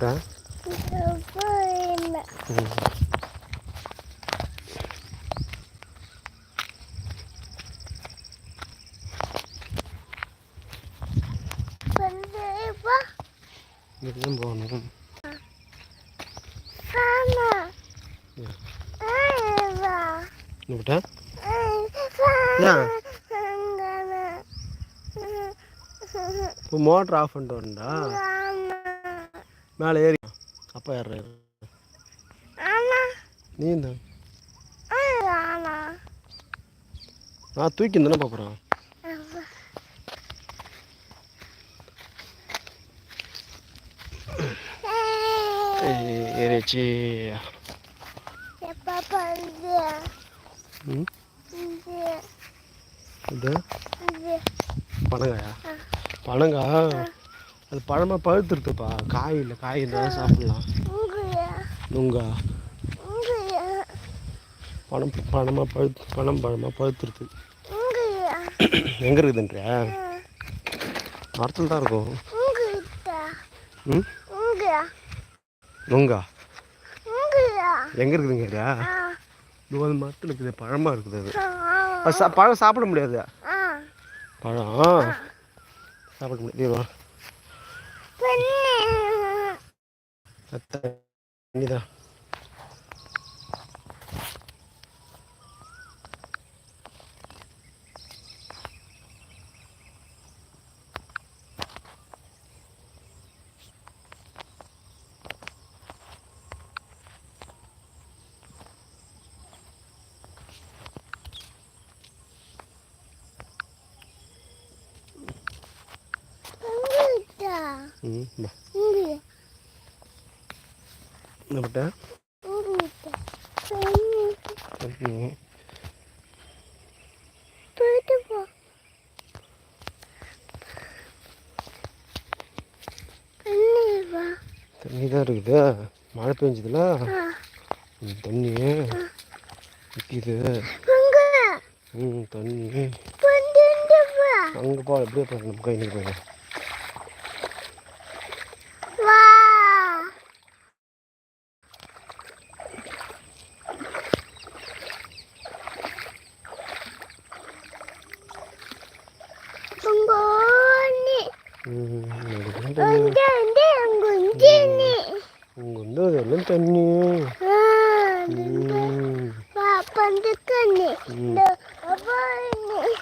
விட்டேன் ம் இங்கே தான் போகணும். ஏன் இப்போ மோட்ரு ஆஃப் பண்ணிட்டு வரண்டா மேலே ஏறி. அப்பா ஏறுறாரு. நீ இந்த நான் தூக்கி தானே பார்க்குறேன் ஏறிச்சு பனங்காயா பனங்கா அது பழமாக பழுத்துருதுப்பா. காய் இல்லை காய் இருந்தால் சாப்பிடலாம் நுங்கா. பழம் பழமாக பழுத்து பழம் பழமாக பழுத்துருது எங்கே இருக்குதுன்றியா? மரத்தில் தான் இருக்கும். ம்? நுங்கா. எங்கே இருக்குதுங்கறியா இது? மரத்தில் இருக்குது பழமாக இருக்குது அது. அது சா பழம் சாப்பிட முடியாது. பழம். சாப்பிட முடியாது. தண்ணிதான் ம் வா என்ன விட்ட தண்ணி தண்ணி தான் இருக்குது. மழை பெஞ்சதுல. தண்ணி. நிற்கிது ம் தண்ணி. அங்கே போ எப்படியே போய் நம்ம கை நிற்க போய் ம் அதுக்கு தண்ணி உங்க வந்து அதெல்லாம் தண்ணி ம் ம்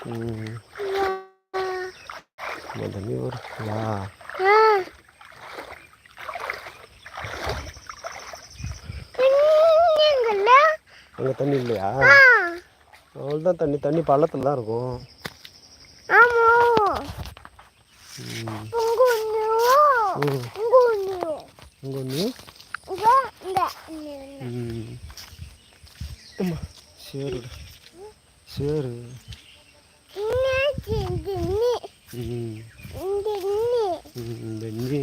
ம் இந்த தண்ணி வருதா அங்கே தண்ணி இல்லையா அவ்வளோதான் தண்ணி தண்ணி பள்ளத்தில் தான் இருக்கும் சேரு. சேரு தண்ணி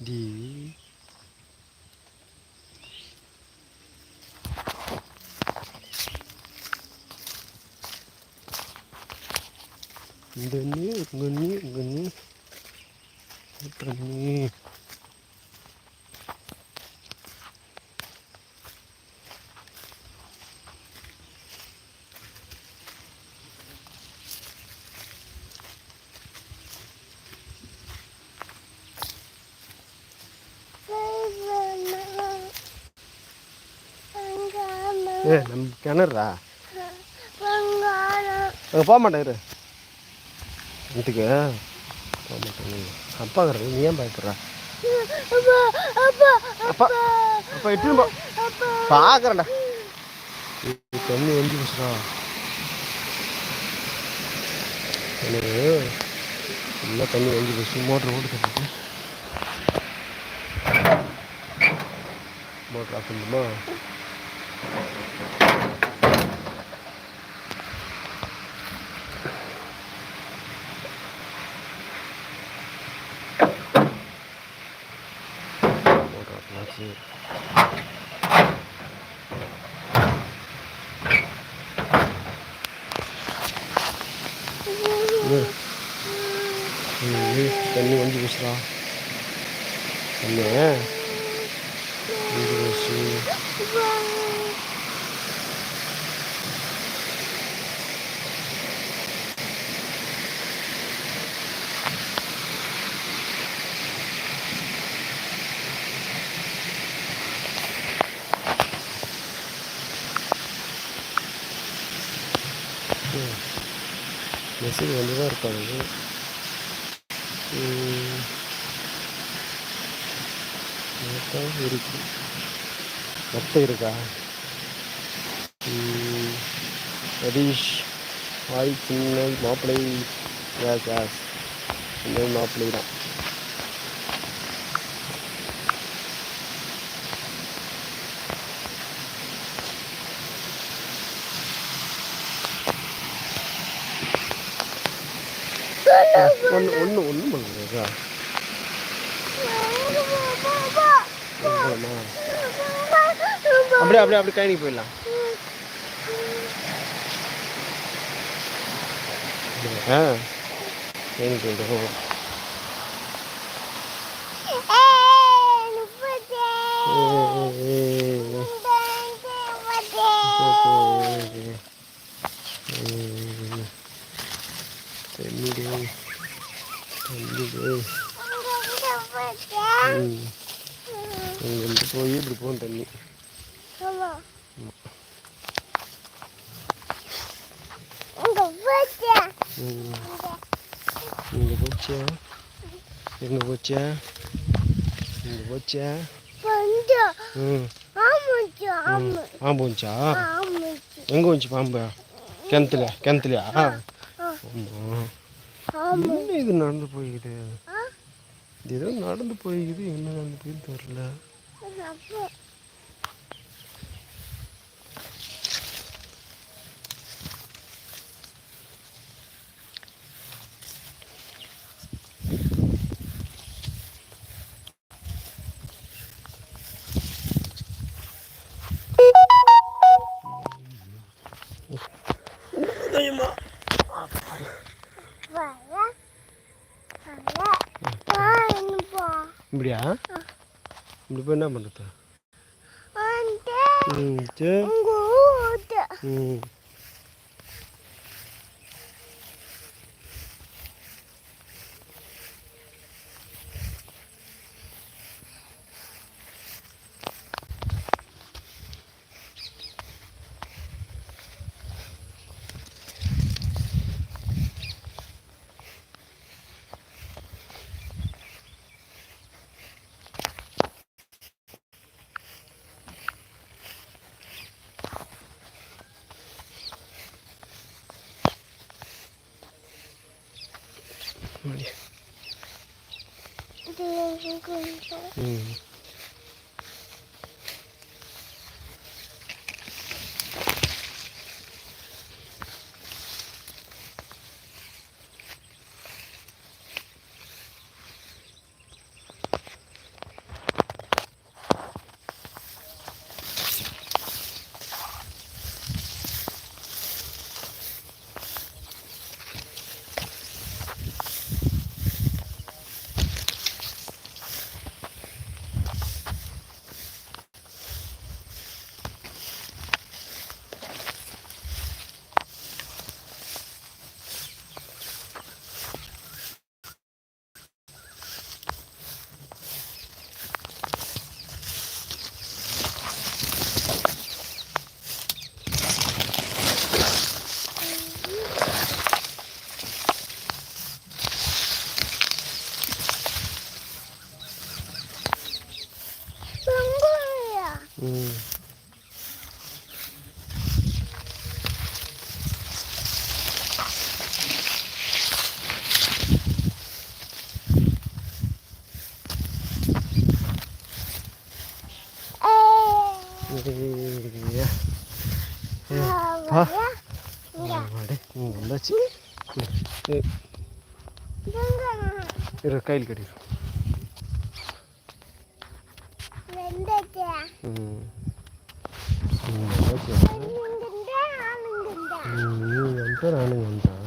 டி தண்ணி தண்ணி தண்ணி தண்ணி ஏ நம்ம அங்கே போக மாட்டேன் இரு. வீட்டுக்கு? மாட்டேன் அப்பாங்கிறது நீ ஏன் பயப்படுற? அப்பா அப்பா இட்டு போ பார்க்குறேன்டா தண்ணி எஞ்சி போச்சுடா எனக்கு நல்லா தண்ணி எஞ்சி போச்சு மோட்ரு ஓட்டு கட்டிட்டு. மோட்ரு ஆஃப் பண்ணுமா மோட்ரு ஆஃப் ஆச்சு Mm-hmm. வா என்ன இங்கே வச்சு மெசேஜ் வந்து தான் இருக்காது இருக்கு. மொத்தம் இருக்கா? ம், சதீஷ் ஹாய் சின்ன மாப்பிள்ளை யாஸ் யாஸ் சின்ன மாப்பிள்ளை தான் ஒன்று ஒன்று ஒன்றும் பண்ணுறா போகலாமா அப்படியே அப்படியே அப்படியே கழனிக்கு போயிடலாம். ஆ கழனிக்கு போயிடுவோம் தண்ணிடு தண்ணிடு ம் இங்கேருந்து போய் இப்படி போகும் தண்ணி ம் இங்கே போச்சா எங்கே போச்சா இங்கே போச்சா ம் பாம்பு வந்துச்சா எங்கே வந்துச்சு பாம்பு? கிணத்துல கிணத்துலையா? என்ன இது நடந்து போய்க்குது ஏதோ நடந்து போய்க்குது என்ன நடந்து போயின்னு தெரில இப்படியா இப்படி போய் என்ன பண்ணுறது ம் சரி ம் மடி. ம் ம் ஐயா. பா மாடு ம் வந்தாச்சு ம், ஏய், இரு கையில் கட்டிடு ம் ம், வந்தாச்சு. ம், நீ வந்தா நானும் வந்தேன்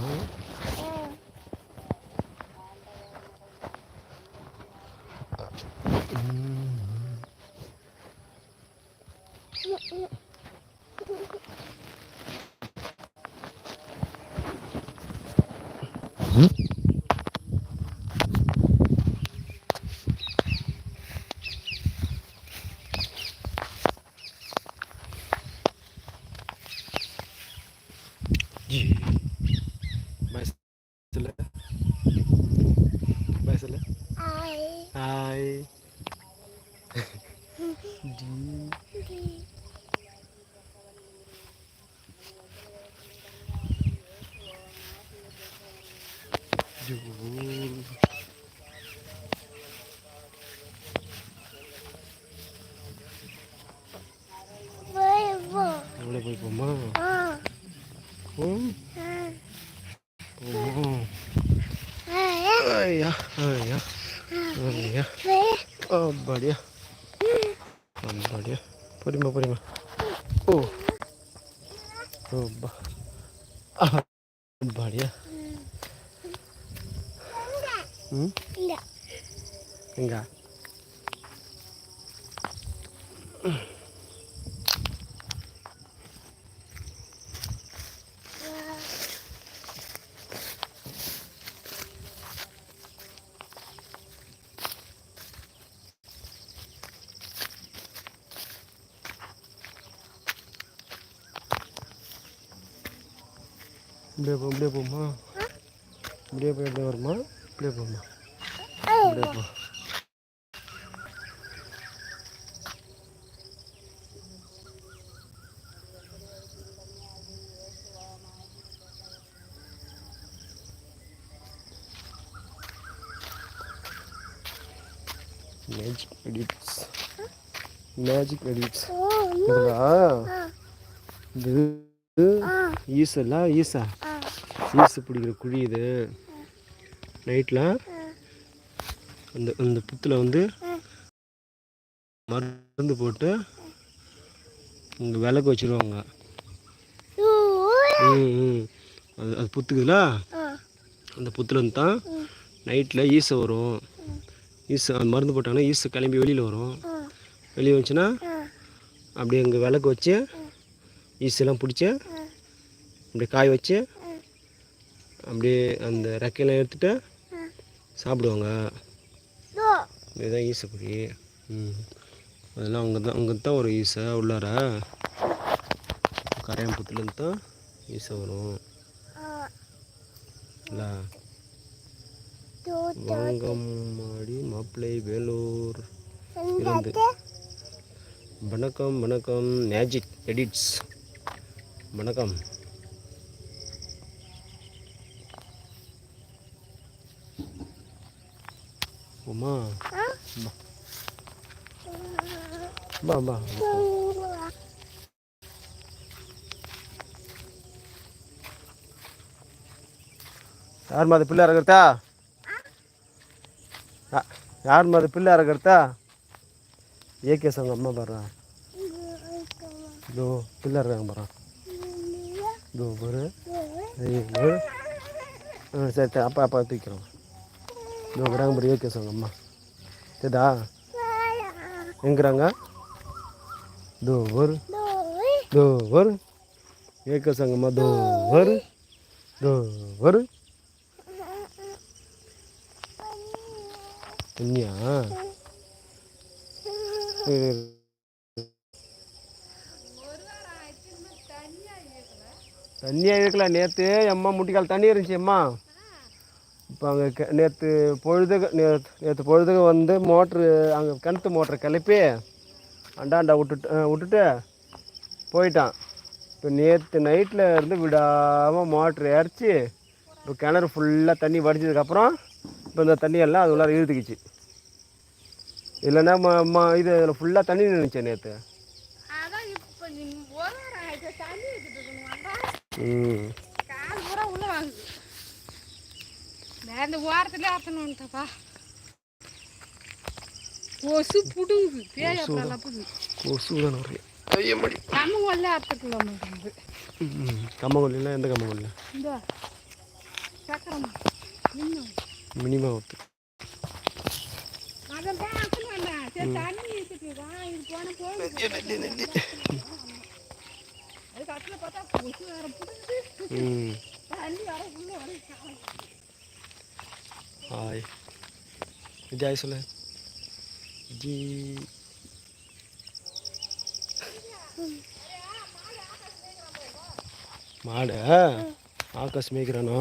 பாய் சொல்லு பாய் சொல்லு ஹாய் எவ்வளோ போய் போமா ம் போமா ஐயா ஐயா ஐயா அப்பாடியா அப்பாடியா பொறிமா பொறிமா ஓ ஓப்பா அப்பாடியா ம் எங்க இப்படியே போ இப்படியே போமா இப்படியே போய் இப்படியே வருமா இப்படியே போமா இப்படியே போ. மேஜிக் எடிட்ஸ் மேஜிக் எடிட்ஸ் இதுவா இது ஈசல்ல ஈசா. ஈசு பிடிக்கிற குழி இது. நைட்டில் அந்த அந்த புத்தில் வந்து மருந்து போட்டு இங்கே விளக்கு வச்சுருவாங்க. ம் அது அது புத்துக்குதுல? அந்த புத்துல இருந்து தான் நைட்டில் ஈசை வரும். ஈசை அந்த மருந்து போட்டாங்கன்னா ஈசை கிளம்பி வெளியில் வரும். வெளியே வந்துச்சுன்னா அப்படியே அங்கே விளக்கு வச்சு ஈஸெல்லாம் பிடிச்சி அப்படியே காய வச்சு அப்படியே அந்த ரெக்கையெல்லாம் எடுத்துட்டு சாப்பிடுவாங்க. இதுதான் ஈசைப்பொடி ம். அதெல்லாம் அங்கே தான் அங்கே தான் ஒரு ஈசை உள்ளார. கரையாம்புத்துலேருந்து தான் ஈசை வரும். இல்ல. வாங்கம்மாடி மாப்பிள்ளை வேலூர். இருந்து. வணக்கம் வணக்கம். மேஜிக் எடிட்ஸ் வணக்கம். உமா பா பா யார் மாதிரி பிள்ளை இறக்குறதா யார் மாதிரி பிள்ளை இறக்குறதா ஏகே சங்க அம்மா பாடுறா இதோ பிள்ளை இருக்காங்க பாரு இதோ பாரு ஆ சரி அப்பா அப்பா தூக்கிறோம் இதோ வராங்க பாரு ஏகே சங்க அம்மா. சரிதா எங்கிறாங்க இதோ ஒரு. இதோ சங்கம்மா தோ ஒரு. தோ ஒரு. தண்ணியா இருக்கலாம் நேற்று அம்மா முட்டிக்கால் தண்ணி இருந்துச்சு அம்மா. இப்போ அங்கே நேற்று பொழுதுக நேற்று நேற்று பொழுதுக வந்து மோட்ரு அங்கே கிணத்து மோட்ரு கிளப்பி அண்டாண்டா விட்டுட்டு விட்டுட்டு போயிட்டான். இப்போ நேற்று நைட்டில் இருந்து விடாமல் மோட்ரு இறச்சி இப்போ கிணறு ஃபுல்லாக தண்ணி வடிச்சதுக்கப்புறம் இப்போ இந்த தண்ணியெல்லாம் அது உள்ளார இழுத்துக்கிச்சு. இல்லைன்னா ம- ம- இது அதில் ஃபுல்லாக தண்ணி நின்றுச்சு நேற்று அதான் இப்ப நீ ஒரு வாரம் ஆயிடுச்சு, தண்ணி ஊத்திட்டு இருக்கணுமாண்டா? ம் கால் பூரா உள்ள வாங்குது. ஓரத்துலயே அறுத்துன்னு வந்துட்டேன்ப்பா. கொசு புடுங்குது. பேய் லப்புது. கொசு தான் நிறைய. கம்மங்கொல்ல அறுத்துக்கலாம் மாட்டேங்குது ம் கம்மங்கொல்லியில் எந்த கம்மங்கொல்ல இந்த. சக்கரம். மினிமம். ஒத்து அதான் தண்ணி இது போனா போகுது அதுக்கு அட்டில் பார்த்தா கொசு வேற ம் தண்ணி வர உள்ள வர ஹாய் ஜாய் சொல்லு ஜி மாடு ஆகாஷ் மேய்க்கிறானோ?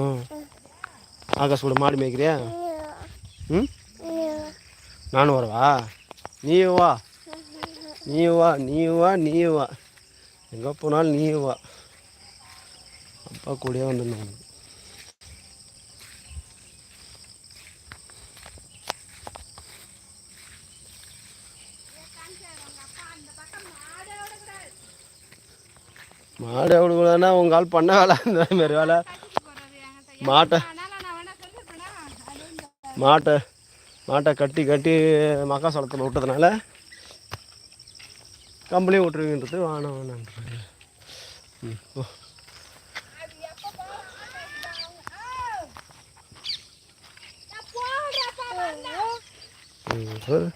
ஆகாஷ் கூட மாடு மேய்க்கிறியா? ம்? நானும் வரவா? நீ வா. நீ வா நீ வா நீ வா. எங்கே போனாலும் நீ வா. அப்பா கூடயே வந்துடணும். மாடு எவ்வளோ கூடாதுன்னா உங்கள் ஆள் பண்ண வேலை. இந்த மாதிரி வேலை. மாட்டை மாட்டை மாட்டை கட்டி கட்டி மக்கா சோளத்தில் விட்டதுனால கம்பெனி விட்டுருங்கன்றது வேணாம் வேணான்றாங்க ம் ஓ அது எப்ப ம்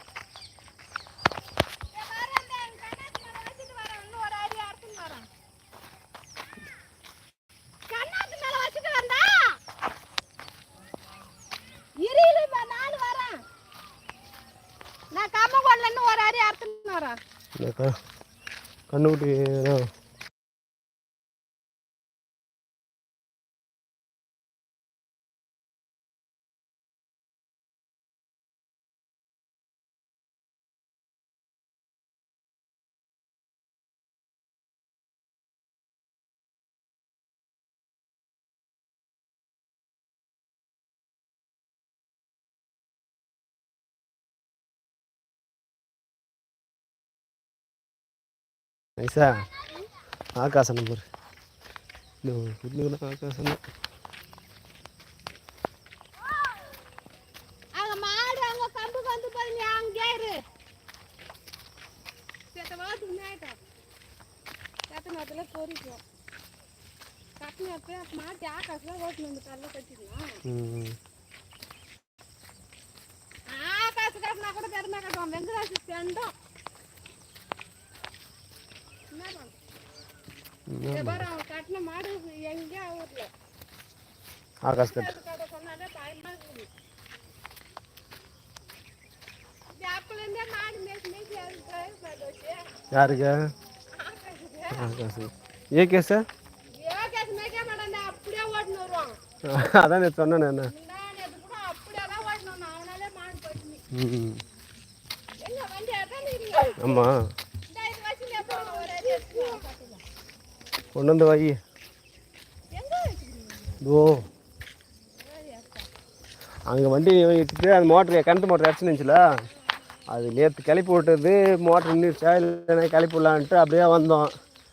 கண்ணுக்குட்டி ಐಸಾ ಆಕಾಶ ನಂಬರ್ ಇದು ಆಕಾಶ பண்ண வச்சு யாருக்கு ஆகாஷ் ஏகே சார் ஏகாசு மேய்க்க மாட்டான் அப்படியே ஓட்டுன்னு வருவான் அதான் நேற்று சொன்னேன் நான் நான் நேற்று கூட அப்படியே தான் ஓட்டணும் அவனாலே மாடு போச்சு ம் எங்க வண்டி அதான் இருக்கீங்க ஆமாம் இந்த இது வச்சு எப்போ ஒரு அடி எடுத்துக்கலாம் பார்த்துக்கலாம். கொண்டு வந்து வை. ஓ அங்கே வண்டி வச்சுட்டு அந்த மோட்டர் கரண்ட் மோட்டர் அடிச்சுனுச்சுல அது நேற்று கிளப்பி விட்டது மோட்டர் நின்றுச்சா இல்லைன்னா கிளப்பி விடலான்ட்டு அப்படியே வந்தோம்.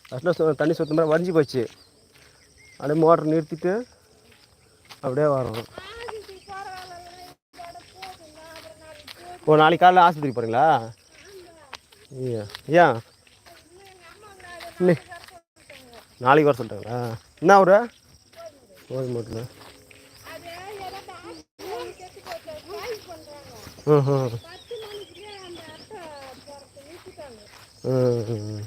ஃபஸ்ட்டில் தண்ணி சுத்தமாக மாதிரி வடிஞ்சு போச்சு. அப்படியே மோட்டர் நிறுத்திட்டு அப்படியே வரோம். ஓ நாளைக்கு காலையில் ஆஸ்பத்திரி போகிறீங்களா ஐயா ஏன் இல்லை. நாளைக்கு வர சொல்லிட்டாங்களா? என்ன ஒரு கோவில் மட்டும் ம்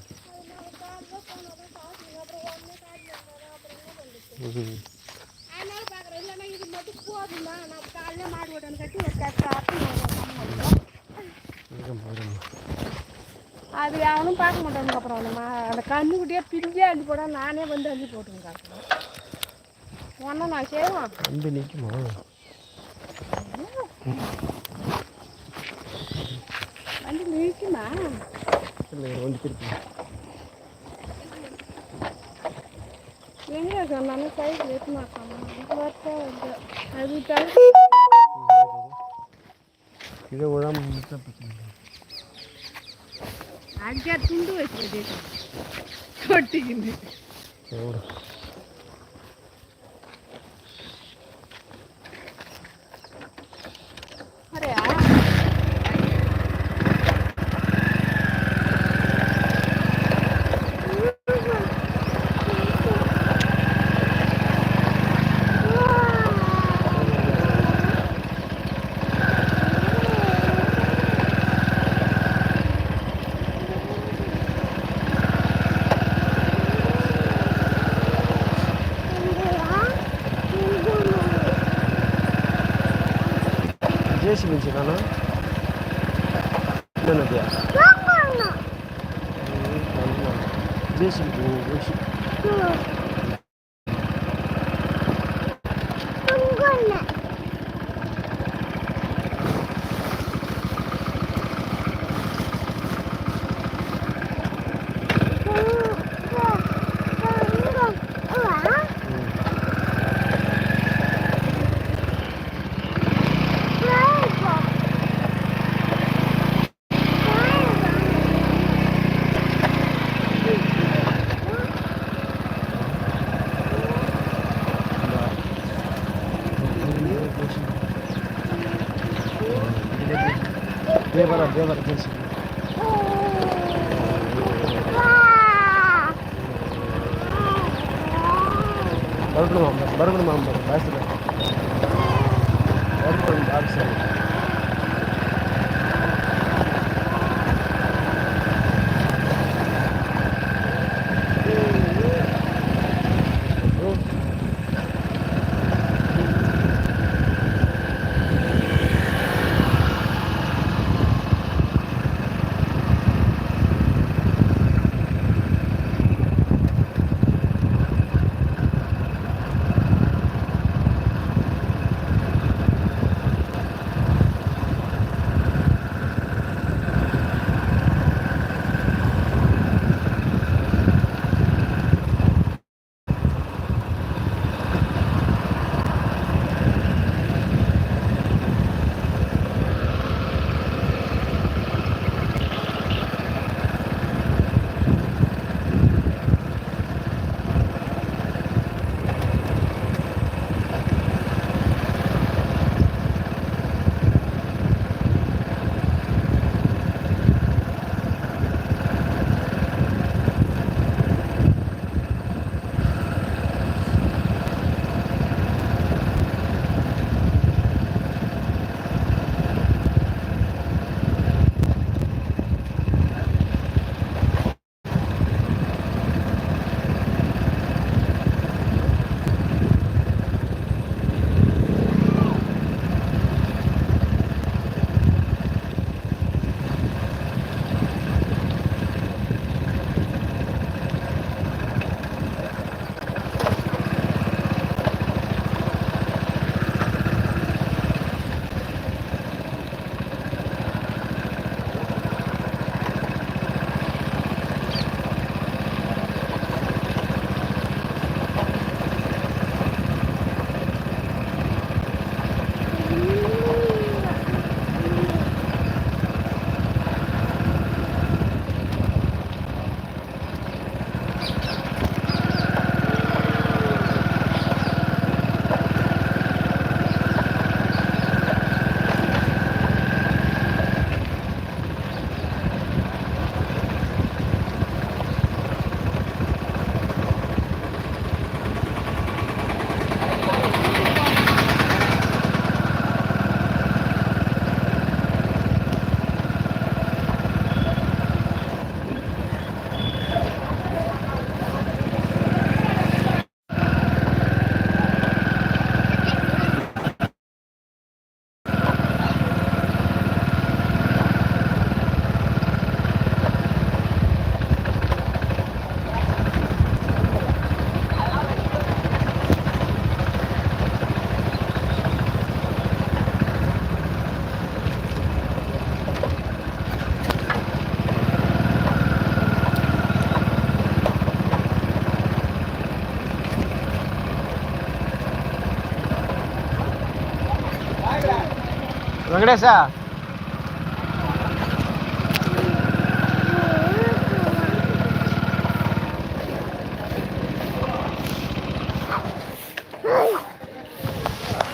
அது அவனும் பார்க்க மாட்டானுங்க அப்புறம் அந்த மா அந்த கண்ணுக்குட்டியே பிரிஞ்சே அள்ளி போட நானே வந்து அள்ளி போட்டுங்க காட்டுறேன் ஒன்றா நான் செய்வான். தம்பி நிற்குமா வண்டி நிற்குமா எங்கே சொன்னாலும் சைக்கிள் எடுத்து மாட்டாங்க இது வரட்டா வந்து அது தலை இதை விழாம அதுக்கே துண்டு campeón వెంకటేశ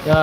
యా